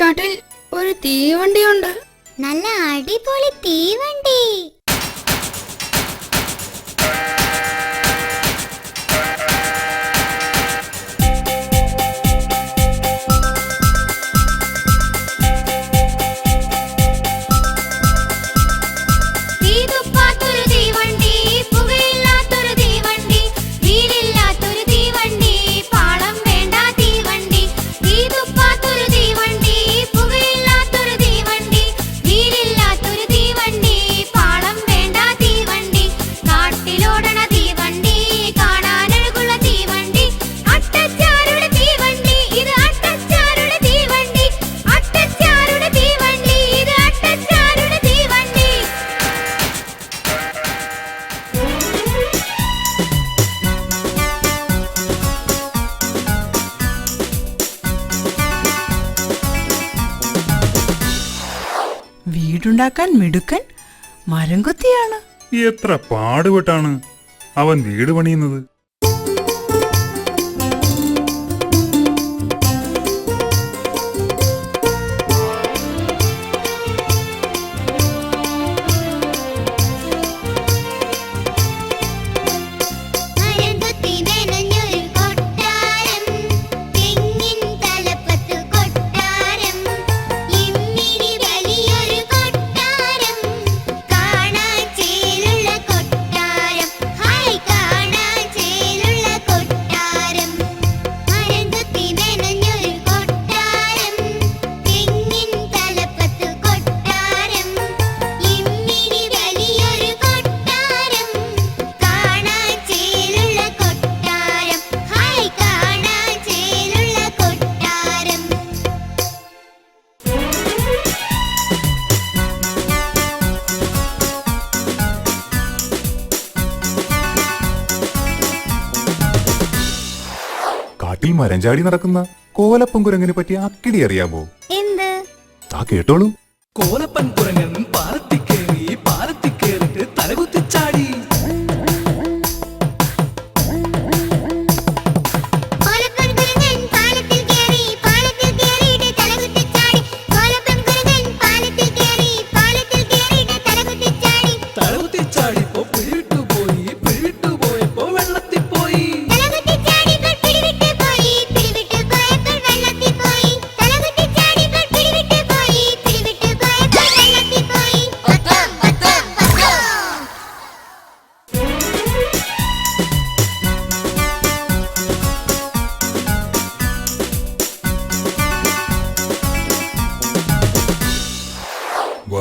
കാട്ടിൽ ഒരു തീവണ്ടിയുണ്ട്. നല്ല അടിപൊളി തീവണ്ടി. വീടുണ്ടാക്കാൻ മിടുക്കൻ മരം എത്ര പാടുപെട്ടാണ് അവൻ വീട് പണിയുന്നത്. മരം ചാടി നടക്കുന്ന കോലപ്പൻ കുരങ്ങിനെ പറ്റി അക്കിടി അറിയാമോ? എന്ത്? ആ കേട്ടോളൂ. കോലപ്പൻ കുരങ്ങൻ പാർത്തി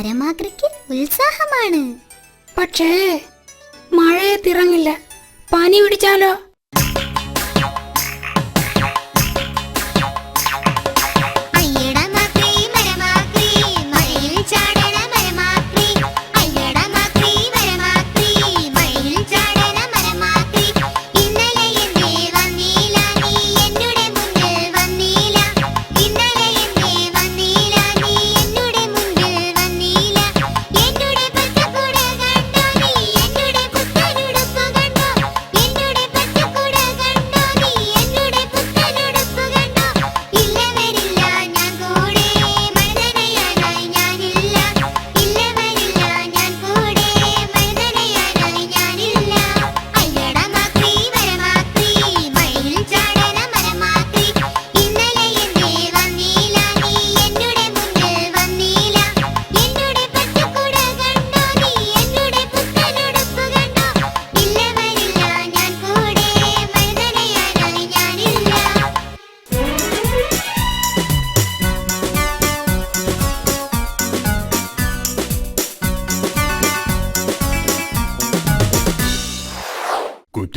പരമാഗ്രയ്ക്ക് ഉത്സാഹമാണ്. പക്ഷേ മഴയത്തിറങ്ങില്ല പനി പിടിച്ചാലോ?